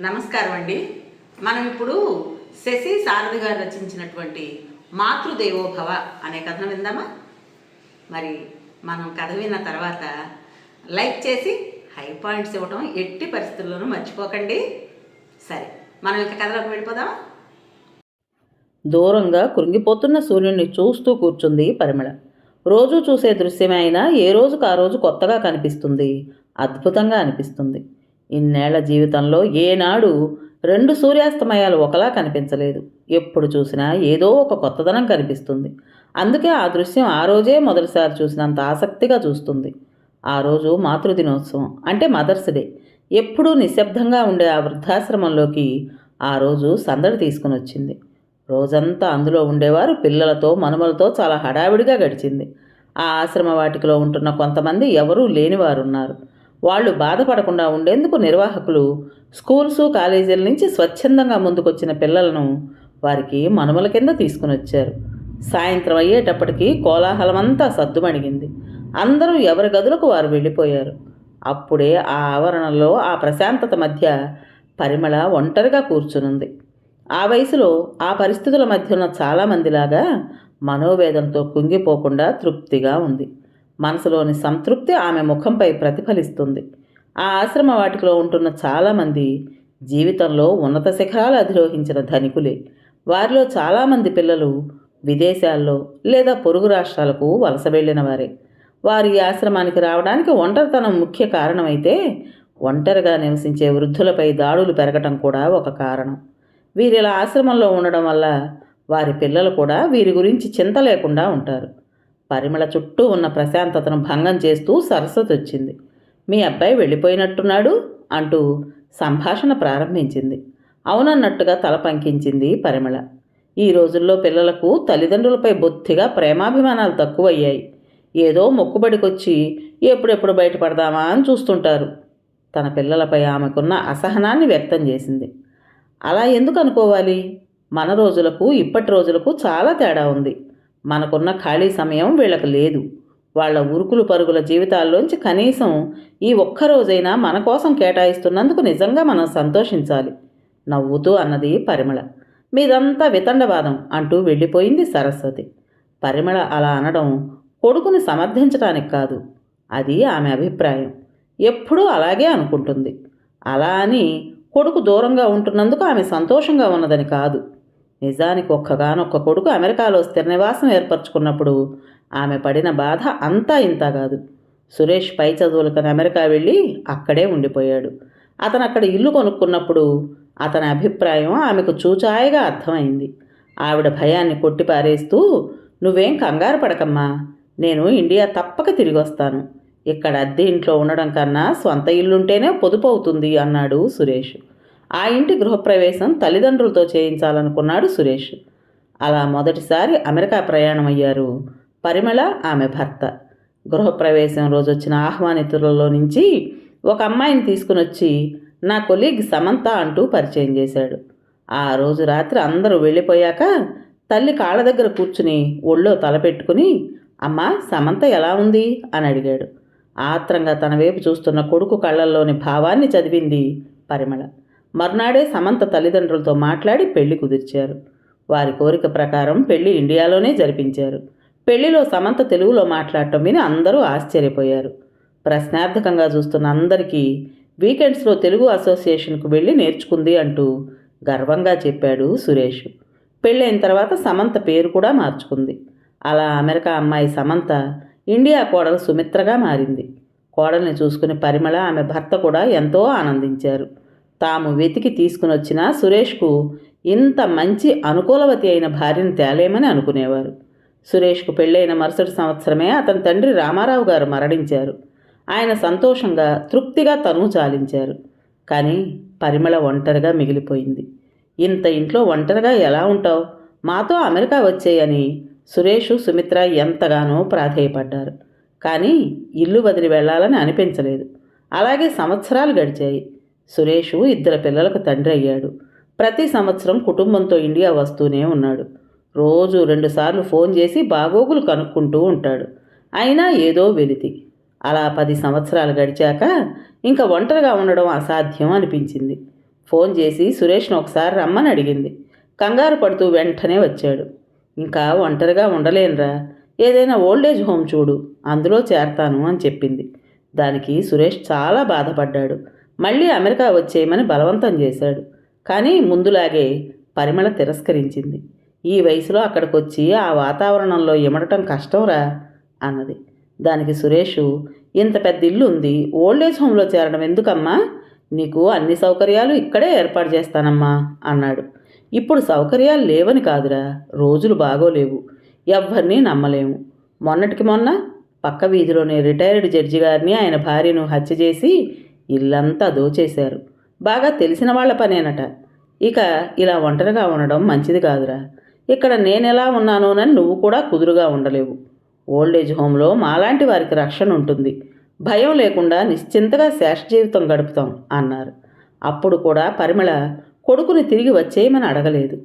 నమస్కారం అండి. మనం ఇప్పుడు శశి సారథి గారు రచించినటువంటి మాతృదేవోభవ అనే కథను విందామా? మరి మనం కథ విన్న తర్వాత లైక్ చేసి హై పాయింట్స్ ఇవ్వటం ఎట్టి పరిస్థితుల్లోనూ మర్చిపోకండి. సరే మనం ఇక కథలోకి వెళ్ళిపోదామా? దూరంగా కృంగిపోతున్న సూర్యుడిని చూస్తూ కూర్చుంది పరిమళ. రోజు చూసే దృశ్యమే అయినా ఏ రోజుకు ఆ రోజు కొత్తగా కనిపిస్తుంది అద్భుతంగా అనిపిస్తుంది. ఇన్నేళ్ళ జీవితంలో ఏనాడు రెండు సూర్యాస్తమయాలు ఒకలా కనిపించలేదు. ఎప్పుడు చూసినా ఏదో ఒక కొత్తదనం కనిపిస్తుంది. అందుకే ఆ దృశ్యం ఆ రోజే మొదటిసారి చూసినంత ఆసక్తిగా చూస్తుంది. ఆ రోజు మాతృదినోత్సవం అంటే మదర్స్ డే. ఎప్పుడూ నిశ్శబ్దంగా ఉండే ఆ వృద్ధాశ్రమంలోకి ఆ రోజు సందడి తీసుకుని వచ్చింది. రోజంతా అందులో ఉండేవారు పిల్లలతో మనుమలతో చాలా హడావిడిగా గడిచింది. ఆ ఆశ్రమ వాటికలో ఉంటున్న కొంతమంది ఎవరూ లేనివారున్నారు. వాళ్ళు బాధపడకుండా ఉండేందుకు నిర్వాహకులు స్కూల్స్ కాలేజీల నుంచి స్వచ్ఛందంగా ముందుకొచ్చిన పిల్లలను వారికి మనుమల కింద తీసుకుని వచ్చారు సాయంత్రం అయ్యేటప్పటికీ కోలాహలమంతా సద్దుమణిగింది. అందరూ ఎవరి గదులకు వారు వెళ్ళిపోయారు. అప్పుడే ఆ ఆవరణలో ఆ ప్రశాంతత మధ్య పరిమళ ఒంటరిగా కూర్చునుంది. ఆ వయసులో ఆ పరిస్థితుల మధ్య ఉన్న చాలామందిలాగా మనోవేదంతో కుంగిపోకుండా తృప్తిగా ఉంది. మనసులోని సంతృప్తి ఆమె ముఖంపై ప్రతిఫలిస్తుంది. ఆ ఆశ్రమ వాటికలో ఉంటున్న చాలామంది జీవితంలో ఉన్నత శిఖరాలు అధిరోహించిన ధనికులే. వారిలో చాలామంది పిల్లలు విదేశాల్లో లేదా పొరుగు రాష్ట్రాలకు వలస వెళ్ళిన వారే. వారి ఈ ఆశ్రమానికి రావడానికి ఒంటరితనం ముఖ్య కారణమైతే ఒంటరిగా నివసించే వృద్ధులపై దాడులు పెరగటం కూడా ఒక కారణం. వీరిలా ఆశ్రమంలో ఉండడం వల్ల వారి పిల్లలు కూడా వీరి గురించి చింత లేకుండా ఉంటారు. పరిమళ చుట్టూ ఉన్న ప్రశాంతతను భంగం చేస్తూ సరస్వతి వచ్చింది. మీ అబ్బాయి వెళ్ళిపోయినట్టున్నాడు? అంటూ సంభాషణ ప్రారంభించింది. అవునన్నట్టుగా తల పంకించింది పరిమళ. ఈ రోజుల్లో పిల్లలకు తల్లిదండ్రులపై బొత్తిగా ప్రేమాభిమానాలు తక్కువయ్యాయి. ఏదో మొక్కుబడికొచ్చి ఎప్పుడెప్పుడు బయటపడదామా అని చూస్తుంటారు. తన పిల్లలపై ఆమెకున్న అసహనాన్ని వ్యక్తం చేసింది. అలా ఎందుకు అనుకోవాలి? మన రోజులకు ఇప్పటి రోజులకు చాలా తేడా ఉంది. మనకున్న ఖాళీ సమయం వీళ్ళకి లేదు. వాళ్ళ ఉరుకులు పరుగుల జీవితాల్లోంచి కనీసం ఈ ఒక్క రోజైనా మన కోసం కేటాయిస్తున్నందుకు నిజంగా మనం సంతోషించాలి. నవ్వుతూ అన్నది పరిమళ. మీదంతా వితండవాదం అంటూ వెళ్ళిపోయింది సరస్వతి. పరిమళ అలా అనడం కొడుకుని సమర్థించటానికి కాదు. అది ఆమె అభిప్రాయం. ఎప్పుడూ అలాగే అనుకుంటుంది. అలా అని కొడుకు దూరంగా ఉంటున్నందుకు ఆమె సంతోషంగా ఉన్నదని కాదు. నిజానికి ఒక్కగానొక్క కొడుకు అమెరికాలో స్థిర నివాసం ఏర్పరచుకున్నప్పుడు ఆమె పడిన బాధ అంతా ఇంత కాదు. సురేష్ పై చదువులకని అమెరికా వెళ్ళి అక్కడే ఉండిపోయాడు. అతను అక్కడ ఇల్లు కొనుక్కున్నప్పుడు అతని అభిప్రాయం ఆమెకు చూచాయగా అర్థమైంది. ఆవిడ భయాన్ని కొట్టిపారేస్తూ నువ్వేం కంగారు పడకమ్మా నేను ఇండియా తప్పక తిరిగి వస్తాను. ఇక్కడ అద్దె ఇంట్లో ఉండడం కన్నా స్వంత ఇల్లుంటేనే పొదుపు అవుతుంది అన్నాడు సురేష్. ఆ ఇంటి గృహప్రవేశం తల్లిదండ్రులతో చేయించాలనుకున్నాడు సురేష్. అలా మొదటిసారి అమెరికా ప్రయాణం అయ్యారు పరిమళ ఆమె భర్త. గృహప్రవేశం రోజు వచ్చిన ఆహ్వానితులలో నుంచి ఒక అమ్మాయిని తీసుకుని వచ్చి నా కొలీగ్ సమంత అంటూ పరిచయం చేశాడు. ఆ రోజు రాత్రి అందరూ వెళ్ళిపోయాక తల్లి కాళ్ళ దగ్గర కూర్చుని ఒళ్ళో తలపెట్టుకుని అమ్మా సమంత ఎలా ఉంది? అని అడిగాడు. ఆత్రంగా తన వైపు చూస్తున్న కొడుకు కళ్ళల్లోని భావాన్ని చదివింది పరిమళ. మర్నాడే సమంత తల్లిదండ్రులతో మాట్లాడి పెళ్ళి కుదిర్చారు. వారి కోరిక ప్రకారం పెళ్ళి ఇండియాలోనే జరిపించారు. పెళ్ళిలో సమంత తెలుగులో మాట్లాడటం విని అందరూ ఆశ్చర్యపోయారు. ప్రశ్నార్థకంగా చూస్తున్న అందరికీ వీకెండ్స్లో తెలుగు అసోసియేషన్కు వెళ్ళి నేర్చుకుంది అంటూ గర్వంగా చెప్పాడు సురేష్. పెళ్ళైన తర్వాత సమంత పేరు కూడా మార్చుకుంది. అలా అమెరికా అమ్మాయి సమంత ఇండియా కోడలు సుమిత్రగా మారింది. కోడల్ని చూసుకుని పరిమళ ఆమె భర్త కూడా ఎంతో ఆనందించారు. తాము వెతికి తీసుకుని వచ్చిన సురేష్కు ఇంత మంచి అనుకూలవతి అయిన భార్యను తేలేమని అనుకునేవారు. సురేష్కు పెళ్ళైన మరుసటి సంవత్సరమే అతని తండ్రి రామారావు గారు మరణించారు. ఆయన సంతోషంగా తృప్తిగా తను చాలించారు కానీ పరిమళ ఒంటరిగా మిగిలిపోయింది. ఇంత ఇంట్లో ఒంటరిగా ఎలా ఉంటావు? మాతో అమెరికా వచ్చేయని సురేష్ సుమిత్ర ఎంతగానో ప్రాధేయపడ్డారు. కానీ ఇల్లు వదిలి వెళ్ళాలని అనిపించలేదు. అలాగే సంవత్సరాలు గడిచాయి. సురేష్ ఇద్దరు పిల్లలకు తండ్రి అయ్యాడు. ప్రతి సంవత్సరం కుటుంబంతో ఇండియా వస్తూనే ఉన్నాడు. రోజు రెండుసార్లు ఫోన్ చేసి బాగోగులు కనుక్కుంటూ ఉంటాడు. అయినా ఏదో వెలితి. అలా పది సంవత్సరాలు గడిచాక ఇంకా ఒంటరిగా ఉండడం అసాధ్యం అనిపించింది. ఫోన్ చేసి సురేష్ను ఒకసారి రమ్మని అడిగింది. కంగారు పడుతూ వెంటనే వచ్చాడు. ఇంకా ఒంటరిగా ఉండలేనురా. ఏదైనా ఓల్డేజ్ హోమ్ చూడు. అందులో చేరతాను అని చెప్పింది. దానికి సురేష్ చాలా బాధపడ్డాడు. మళ్ళీ అమెరికా వచ్చేయమని బలవంతం చేశాడు. కానీ ముందులాగే పరిమళ తిరస్కరించింది. ఈ వయసులో అక్కడికొచ్చి ఆ వాతావరణంలో ఇమడటం కష్టంరా అన్నది. దానికి సురేష్ ఇంత పెద్ద ఇల్లు ఉంది ఓల్డేజ్ హోమ్లో చేరడం ఎందుకమ్మా? నీకు అన్ని సౌకర్యాలు ఇక్కడే ఏర్పాటు చేస్తానమ్మా అన్నాడు. ఇప్పుడు సౌకర్యాలు లేవని కాదురా రోజులు బాగోలేవు ఎవ్వరినీ నమ్మలేము. మొన్నటికి మొన్న పక్క వీధిలోని రిటైర్డ్ జడ్జి గారిని ఆయన భార్యను హత్య చేసి ఇల్లంతా దోచేశారు. బాగా తెలిసిన వాళ్ళ పనేనట. ఇక ఇలా ఒంటరిగా ఉండడం మంచిది కాదురా. ఇక్కడ నేనెలా ఉన్నానోనని నువ్వు కూడా కుదురుగా ఉండలేవు. ఓల్డేజ్ హోమ్లో మాలాంటి వారికి రక్షణ ఉంటుంది. భయం లేకుండా నిశ్చింతగా శేష జీవితం గడుపుతాం అన్నారు. అప్పుడు కూడా పరిమళ కొడుకుని తిరిగి వచ్చేయమని అడగలేదు.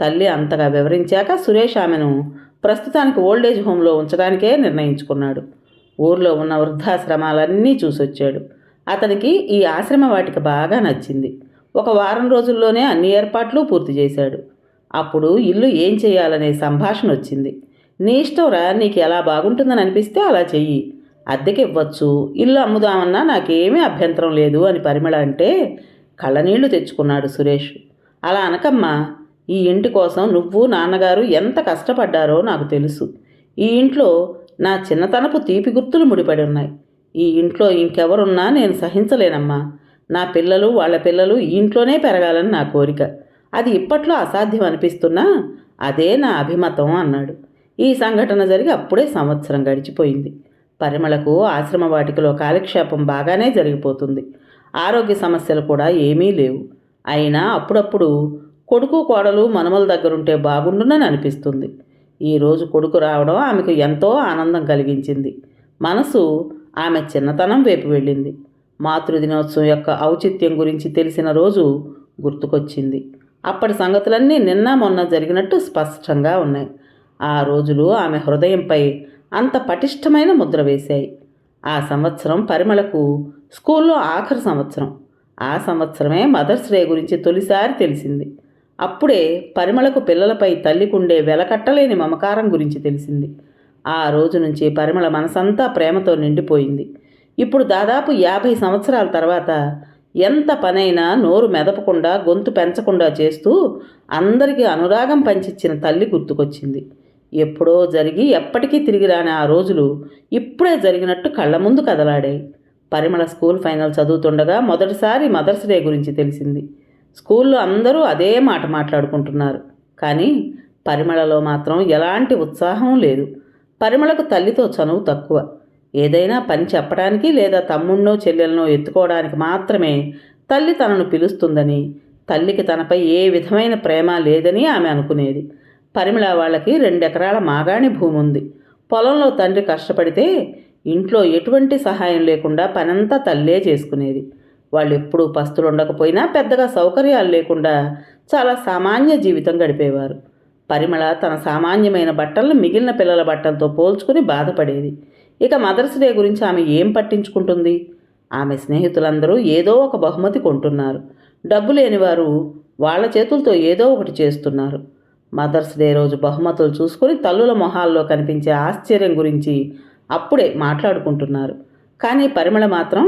తల్లి అంతగా వివరించాక సురేష్ ఆమెను ప్రస్తుతానికి ఓల్డేజ్ హోమ్లో ఉంచడానికే నిర్ణయించుకున్నాడు. ఊర్లో ఉన్న వృద్ధాశ్రమాలన్నీ చూసొచ్చాడు. అతనికి ఈ ఆశ్రమ వాటిక బాగా నచ్చింది. ఒక వారం రోజుల్లోనే అన్ని ఏర్పాట్లు పూర్తి చేశాడు. అప్పుడు ఇల్లు ఏం చేయాలనే సంభాషణ వచ్చింది. నీ ఇష్టంరా నీకు ఎలా బాగుంటుందని అనిపిస్తే అలా చెయ్యి. అద్దెకి ఇవ్వచ్చు ఇల్లు అమ్ముదామన్నా నాకేమీ అభ్యంతరం లేదు అని పరిమళ అంటే కళ్ళనీళ్ళు తెచ్చుకున్నాడు సురేష్. అలా అనకమ్మా ఈ ఇంటి కోసం నువ్వు నాన్నగారు ఎంత కష్టపడ్డారో నాకు తెలుసు. ఈ ఇంట్లో నా చిన్నతనపు తీపి గుర్తులు ముడిపడి ఉన్నాయి. ఈ ఇంట్లో ఇంకెవరున్నా నేను సహించలేనమ్మా. నా పిల్లలు వాళ్ళ పిల్లలు ఈ ఇంట్లోనే పెరగాలని నా కోరిక. అది ఇప్పట్లో అసాధ్యం అనిపిస్తున్నా అదే నా అభిమతం అన్నాడు. ఈ సంఘటన జరిగి అప్పుడే సంవత్సరం గడిచిపోయింది. పరిమళకు ఆశ్రమ వాటికలో కాలక్షేపం బాగానే జరిగిపోతుంది. ఆరోగ్య సమస్యలు కూడా ఏమీ లేవు. అయినా అప్పుడప్పుడు కొడుకు కోడలు మనమల దగ్గరుంటే బాగుండునని అనిపిస్తుంది. ఈరోజు కొడుకు రావడం ఆమెకు ఎంతో ఆనందం కలిగించింది. మనసు ఆమె చిన్నతనం వైపు వెళ్ళింది. మాతృదినోత్సవం యొక్క ఔచిత్యం గురించి తెలిసిన రోజు గుర్తుకొచ్చింది. అప్పటి సంగతులన్నీ నిన్న మొన్న జరిగినట్టు స్పష్టంగా ఉన్నాయి. ఆ రోజులు ఆమె హృదయంపై అంత పటిష్టమైన ముద్ర వేశాయి. ఆ సంవత్సరం పరిమళకు స్కూల్లో ఆఖరి సంవత్సరం. ఆ సంవత్సరమే మదర్స్ డే గురించి తొలిసారి తెలిసింది. అప్పుడే పరిమళకు పిల్లలపై తల్లికుండే వెలకట్టలేని మమకారం గురించి తెలిసింది. ఆ రోజు నుంచి పరిమళ మనసంతా ప్రేమతో నిండిపోయింది. ఇప్పుడు దాదాపు యాభై సంవత్సరాల తర్వాత ఎంత పనైనా నోరు మెదపకుండా గొంతు పెంచకుండా చేస్తూ అందరికీ అనురాగం పంచిచ్చిన తల్లి గుర్తుకొచ్చింది. ఎప్పుడో జరిగి ఎప్పటికీ తిరిగి రాని ఆ రోజులు ఇప్పుడే జరిగినట్టు కళ్ళ ముందు కదలాడాయి. పరిమళ స్కూల్ ఫైనల్ చదువుతుండగా మొదటిసారి మదర్స్ డే గురించి తెలిసింది. స్కూల్లో అందరూ అదే మాట మాట్లాడుకుంటున్నారు. కానీ పరిమళలో మాత్రం ఎలాంటి ఉత్సాహం లేదు. పరిమళకు తల్లితో చనువు తక్కువ. ఏదైనా పని చెప్పడానికి లేదా తమ్ముణ్ణో చెల్లెలనో ఎత్తుకోవడానికి మాత్రమే తల్లి తనను పిలుస్తుందని తల్లికి తనపై ఏ విధమైన ప్రేమ లేదని ఆమె అనుకునేది. పరిమళ వాళ్ళకి రెండెకరాల మాగాణి భూమి ఉంది పొలంలో తండ్రి కష్టపడితే ఇంట్లో ఎటువంటి సహాయం లేకుండా పనంతా తల్లే చేసుకునేది. వాళ్ళు ఎప్పుడూ పస్తులు ఉండకపోయినా పెద్దగా సౌకర్యాలు లేకుండా చాలా సామాన్య జీవితం గడిపేవారు. పరిమళ తన సామాన్యమైన బట్టలను మిగిలిన పిల్లల బట్టలతో పోల్చుకుని బాధపడేది. ఇక మదర్స్ డే గురించి ఆమె ఏం పట్టించుకుంటుంది? ఆమె స్నేహితులందరూ ఏదో ఒక బహుమతి కొంటున్నారు. డబ్బు లేనివారు వాళ్ళ చేతులతో ఏదో ఒకటి చేస్తున్నారు. మదర్స్ డే రోజు బహుమతులు చూసుకొని తల్లుల మొహాల్లో కనిపించే ఆశ్చర్యం గురించి అప్పుడే మాట్లాడుకుంటున్నారు. కానీ పరిమళ మాత్రం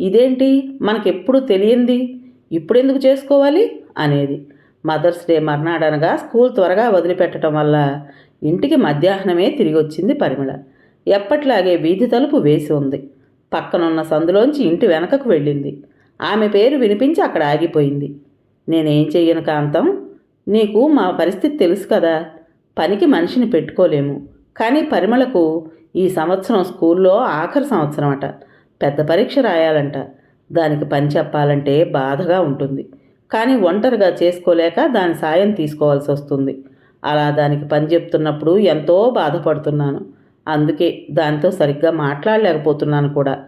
ఇదేంటి? మనకెప్పుడు తెలియంది? ఇప్పుడెందుకు చేసుకోవాలి? అనేది. మదర్స్ డే మర్నాడనగా స్కూల్ త్వరగా వదిలిపెట్టడం వల్ల ఇంటికి మధ్యాహ్నమే తిరిగి వచ్చింది పరిమళ. ఎప్పట్లాగే వీధి తలుపు వేసి ఉంది. పక్కనున్న సందులోంచి ఇంటి వెనకకు వెళ్ళింది. ఆమె పేరు వినిపించి అక్కడ ఆగిపోయింది. నేనేం చెయ్యను కాంతం? నీకు మా పరిస్థితి తెలుసు కదా. పనికి మనిషిని పెట్టుకోలేము. కానీ పరిమళకు ఈ సంవత్సరం స్కూల్లో ఆఖరి సంవత్సరం అట. పెద్ద పరీక్ష రాయాలంట. దానికి పని చెప్పాలంటే బాధగా ఉంటుంది. కానీ ఒంటరిగా చేసుకోలేక దాని సాయం తీసుకోవాల్సి వస్తుంది. అలా దానికి పని చెప్తున్నప్పుడు ఎంతో బాధపడుతున్నాను. అందుకే దాంతో సరిగ్గా మాట్లాడలేకపోతున్నాను కూడా.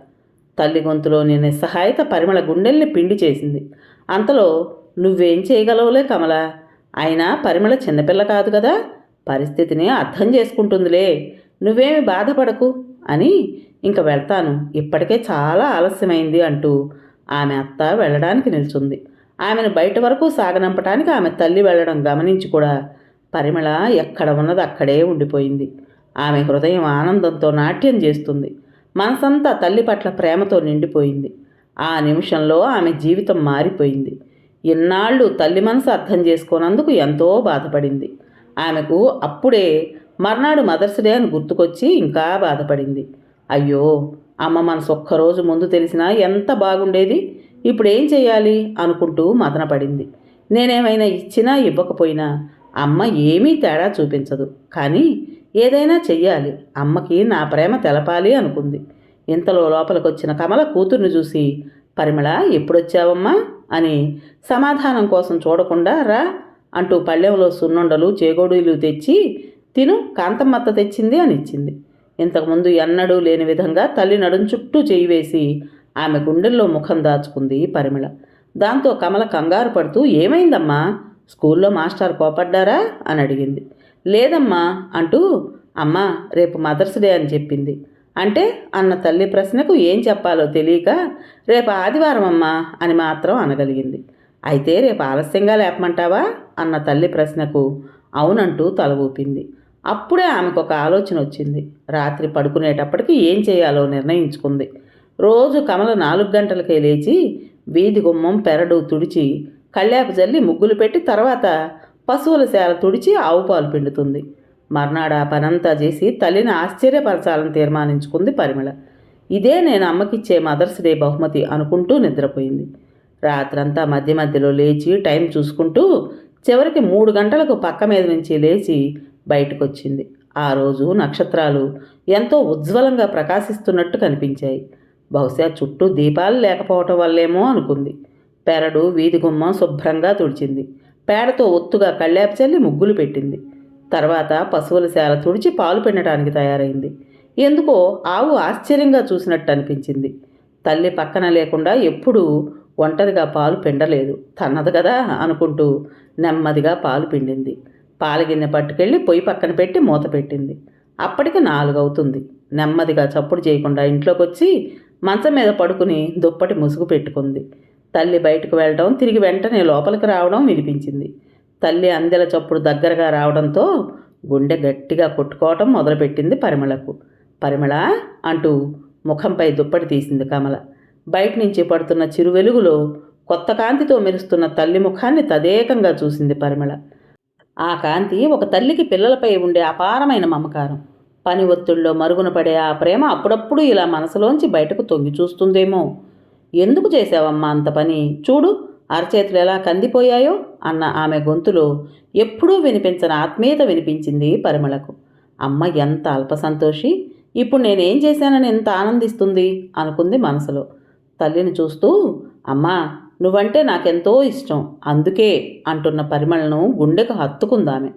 తల్లి గొంతులోని నిస్సహాయత పరిమళ గుండెల్ని పిండి చేసింది. అంతలో నువ్వేం చేయగలవులే కమల? అయినా పరిమళ చిన్నపిల్ల కాదు కదా? పరిస్థితిని అర్థం చేసుకుంటుందిలే. నువ్వేమి బాధపడకు అని ఇంక వెళ్తాను. ఇప్పటికే చాలా ఆలస్యమైంది అంటూ ఆమె అత్త వెళ్ళడానికి నిల్చుంది. ఆమెను బయట వరకు సాగనంపటానికి ఆమె తల్లి వెళ్ళడం గమనించి కూడా పరిమళ ఎక్కడ ఉన్నది అక్కడే ఉండిపోయింది. ఆమె హృదయం ఆనందంతో నాట్యం చేస్తుంది. మనసంతా తల్లి పట్ల ప్రేమతో నిండిపోయింది. ఆ నిమిషంలో ఆమె జీవితం మారిపోయింది. ఇన్నాళ్ళు తల్లి మనసు అర్థం చేసుకోనందుకు ఎంతో బాధపడింది. ఆమెకు అప్పుడే మర్నాడు మదర్స్ డే అని గుర్తుకొచ్చి ఇంకా బాధపడింది. అయ్యో అమ్మ మనసు ఒక్కరోజు ముందు తెలిసినా ఎంత బాగుండేది? ఇప్పుడు ఏం చేయాలి అనుకుంటూ మదనపడింది. నేనేమైనా ఇచ్చినా ఇవ్వకపోయినా అమ్మ ఏమీ తేడా చూపించదు. కానీ ఏదైనా చెయ్యాలి. అమ్మకి నా ప్రేమ తెలపాలి అనుకుంది. ఇంతలో లోపలికి వచ్చిన కమల కూతుర్ని చూసి పరిమళ ఎప్పుడొచ్చావమ్మా? అని సమాధానం కోసం చూడకుండా రా అంటూ పళ్ళెంలో సున్నుండలు చేగోడీలు తెచ్చి తిను కాంతమ్మత్త తెచ్చింది అని ఇచ్చింది ఇంతకుముందు ఎన్నడూ లేని విధంగా తల్లి నడుం చుట్టూ చేయి వేసి ఆమె గుండెల్లో ముఖం దాచుకుంది పరిమళ. దాంతో కమల కంగారు పడుతూ ఏమైందమ్మా? స్కూల్లో మాస్టర్ కోపడ్డారా? అని అడిగింది. లేదమ్మా అంటూ అమ్మా రేపు మదర్స్ డే అని చెప్పింది. అంటే అన్న తల్లి ప్రశ్నకు ఏం చెప్పాలో తెలియక రేపు ఆదివారం అమ్మా అని మాత్రం అనగలిగింది. అయితే రేపు ఆలస్యంగా లేపమంటావా? అన్న తల్లి ప్రశ్నకు అవునంటూ తల ఊపింది. అప్పుడే ఆమెకు ఒక ఆలోచన వచ్చింది. రాత్రి పడుకునేటప్పటికి ఏం చేయాలో నిర్ణయించుకుంది. రోజు కమల నాలుగు గంటలకే లేచి వీధి గుమ్మం పెరడు తుడిచి కళ్ళాపు జల్లి ముగ్గులు పెట్టి తర్వాత పశువుల శాల తుడిచి ఆవు పాలు పిండుతుంది. మర్నాడు ఆ పనంతా చేసి తల్లిని ఆశ్చర్యపరచాలని తీర్మానించుకుంది పరిమళ. ఇదే నేను అమ్మకిచ్చే మదర్స్ డే బహుమతి అనుకుంటూ నిద్రపోయింది. రాత్రంతా మధ్య మధ్యలో లేచి టైం చూసుకుంటూ చివరికి మూడు గంటలకు పక్క మీద నుంచి లేచి బయటకు వచ్చింది ఆ రోజు నక్షత్రాలు ఎంతో ఉజ్వలంగా ప్రకాశిస్తున్నట్టు కనిపించాయి. బహుశా చుట్టూ దీపాలు లేకపోవటం వల్లేమో అనుకుంది. పెరడు వీధి గుమ్మం శుభ్రంగా తుడిచింది. పేడతో ఒత్తుగా కళ్ళాపు చల్లి ముగ్గులు పెట్టింది. తర్వాత పశువుల శాల తుడిచి పాలు పిండటానికి తయారైంది. ఎందుకో ఆవు ఆశ్చర్యంగా చూసినట్టు అనిపించింది. తల్లి పక్కన లేకుండా ఎప్పుడూ ఒంటరిగా పాలు పిండలేదు. తన్నది కదా అనుకుంటూ నెమ్మదిగా పాలు పిండింది. పాలగిన్నె పట్టుకెళ్ళి పొయ్యి పక్కన పెట్టి మూత పెట్టింది. అప్పటికి నాలుగవుతుంది. నెమ్మదిగా చప్పుడు చేయకుండా ఇంట్లోకి వచ్చి మంచం మీద పడుకుని దుప్పటి ముసుగు పెట్టుకుంది. తల్లి బయటకు వెళ్ళడం తిరిగి వెంటనే లోపలికి రావడం వినిపించింది. తల్లి అందెల చప్పుడు దగ్గరగా రావడంతో గుండె గట్టిగా కొట్టుకోవటం మొదలుపెట్టింది పరిమళకు. పరిమళ అంటూ ముఖంపై దుప్పటి తీసింది కమల. బయట నుంచి పడుతున్న చిరు వెలుగులో కొత్త కాంతితో మెరుస్తున్న తల్లి ముఖాన్ని తదేకంగా చూసింది పరిమళ. ఆ కాంతి ఒక తల్లికి పిల్లలపై ఉండే అపారమైన మమకారం. పని ఒత్తిడిలో మరుగున పడే ఆ ప్రేమ అప్పుడప్పుడు ఇలా మనసులోంచి బయటకు తొంగి చూస్తుందేమో. ఎందుకు చేసావమ్మా అంత పని? చూడు అరచేతులు ఎలా కందిపోయాయో అన్న ఆమె గొంతులో ఎప్పుడూ వినిపించని ఆత్మీయత వినిపించింది పరిమళకు. అమ్మ ఎంత అల్పసంతోషి! ఇప్పుడు నేనేం చేశానని ఎంత ఆనందిస్తుంది అనుకుంది మనసులో. తల్లిని చూస్తూ అమ్మా నువ్వంటే నాకెంతో ఇష్టం అందుకే అంటున్న పరిమళను గుండెకు హత్తుకుందామె.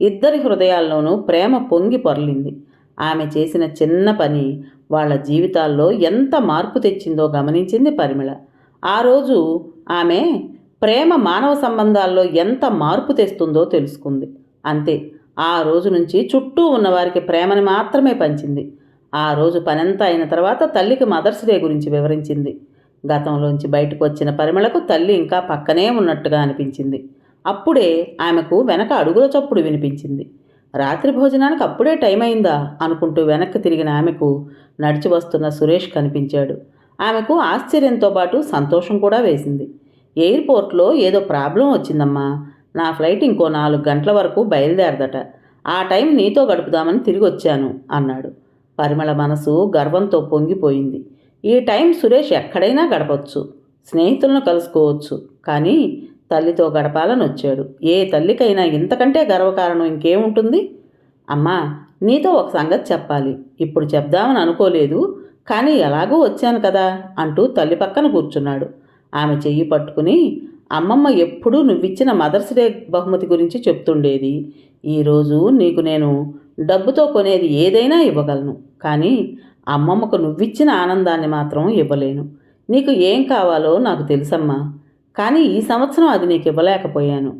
ఇద్దరి హృదయాల్లోనూ ప్రేమ పొంగి పొరలింది. ఆమె చేసిన చిన్న పని వాళ్ళ జీవితాల్లో ఎంత మార్పు తెచ్చిందో గమనించింది పరిమళ. ఆ రోజు ఆమె ప్రేమ మానవ సంబంధాల్లో ఎంత మార్పు తెస్తుందో తెలుసుకుంది. అంతే ఆ రోజు నుంచి చుట్టూ ఉన్నవారికి ప్రేమని మాత్రమే పంచింది. ఆ రోజు పనంతా అయిన తర్వాత తల్లికి మదర్స్ డే గురించి వివరించింది. గతంలోంచి బయటకు వచ్చిన పరిమళకు తల్లి ఇంకా పక్కనే ఉన్నట్టుగా అనిపించింది. అప్పుడే ఆమెకు వెనక అడుగుల చప్పుడు వినిపించింది. రాత్రి భోజనానికి అప్పుడే టైం అయిందా అనుకుంటూ వెనక్కి తిరిగిన ఆమెకు నడిచి వస్తున్న సురేష్ కనిపించాడు. ఆమెకు ఆశ్చర్యంతో పాటు సంతోషం కూడా వేసింది. ఎయిర్పోర్ట్లో ఏదో ప్రాబ్లం వచ్చిందమ్మా. నా ఫ్లైట్ ఇంకో నాలుగు గంటల వరకు బయలుదేరదట. ఆ టైం నీతో గడుపుదామని తిరిగి వచ్చాను అన్నాడు. పరిమళ మనసు గర్వంతో పొంగిపోయింది. ఈ టైం సురేష్ ఎక్కడైనా గడపచ్చు. స్నేహితులను కలుసుకోవచ్చు. కానీ తల్లితో గడపాలని వచ్చాడు. ఏ తల్లికైనా ఇంతకంటే గర్వకారణం ఇంకేముంటుంది? అమ్మా నీతో ఒక సంగతి చెప్పాలి. ఇప్పుడు చెప్దామని అనుకోలేదు కానీ ఎలాగూ వచ్చాను కదా అంటూ తల్లి పక్కన కూర్చున్నాడు. ఆమె చెయ్యి పట్టుకుని అమ్మమ్మ ఎప్పుడూ నువ్విచ్చిన మదర్స్ డే బహుమతి గురించి చెప్తుండేది. ఈరోజు నీకు నేను డబ్బుతో కొనేది ఏదైనా ఇవ్వగలను కానీ అమ్మమ్మకు నువ్విచ్చిన ఆనందాన్ని మాత్రం ఇవ్వలేను. నీకు ఏం కావాలో నాకు తెలుసమ్మా. కానీ ఈ సంవత్సరం అది నీకు ఇవ్వలేకపోయాను.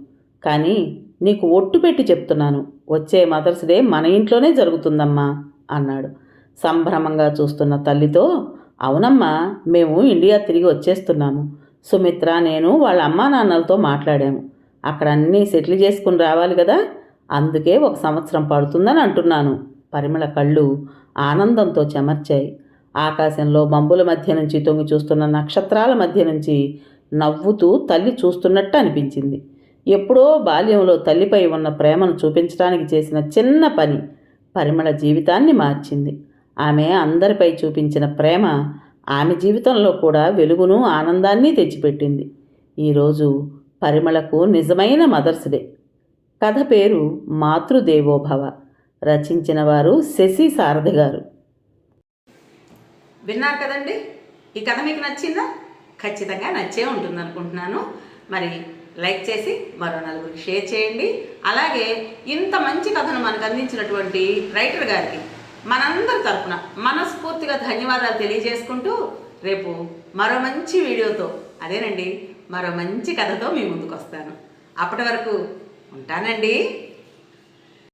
కానీ నీకు ఒట్టు పెట్టి చెప్తున్నాను. వచ్చే మదర్స్ డే మన ఇంట్లోనే జరుగుతుందమ్మా అన్నాడు. సంభ్రమంగా చూస్తున్న తల్లితో అవునమ్మా మేము ఇండియా తిరిగి వచ్చేస్తున్నాము. సుమిత్ర నేను వాళ్ళ అమ్మా నాన్నలతో మాట్లాడాము. అక్కడ అన్నీ సెటిల్ చేసుకుని రావాలి కదా అందుకే ఒక సంవత్సరం పడుతుందని అంటున్నాను. పరిమళ కళ్ళు ఆనందంతో చెమర్చాయి. ఆకాశంలో మబ్బుల మధ్య నుంచి తొంగి చూస్తున్న నక్షత్రాల మధ్య నుంచి నవ్వుతూ తల్లి చూస్తున్నట్టు అనిపించింది. ఎప్పుడో బాల్యంలో తల్లిపై ఉన్న ప్రేమను చూపించడానికి చేసిన చిన్న పని పరిమళ జీవితాన్ని మార్చింది. ఆమె అందరిపై చూపించిన ప్రేమ ఆమె జీవితంలో కూడా వెలుగును ఆనందాన్ని తెచ్చిపెట్టింది. ఈరోజు పరిమళకు నిజమైన మదర్స్ డే. కథ పేరు మాతృదేవోభవ. రచించిన వారు శశి సారథి గారు. విన్నారు కదండి? ఈ కథ మీకు నచ్చిందా? ఖచ్చితంగా నచ్చే ఉంటుంది అనుకుంటున్నాను మరి లైక్ చేసి మరో నలుగురికి షేర్ చేయండి. అలాగే ఇంత మంచి కథను మనకు అందించినటువంటి రైటర్ గారికి మనందరి తరపున మనస్ఫూర్తిగా ధన్యవాదాలు తెలియజేసుకుంటూ రేపు మరో మంచి వీడియోతో అదేనండి మరో మంచి కథతో మీ ముందుకు వస్తాను అప్పటి వరకు ఉంటానండి.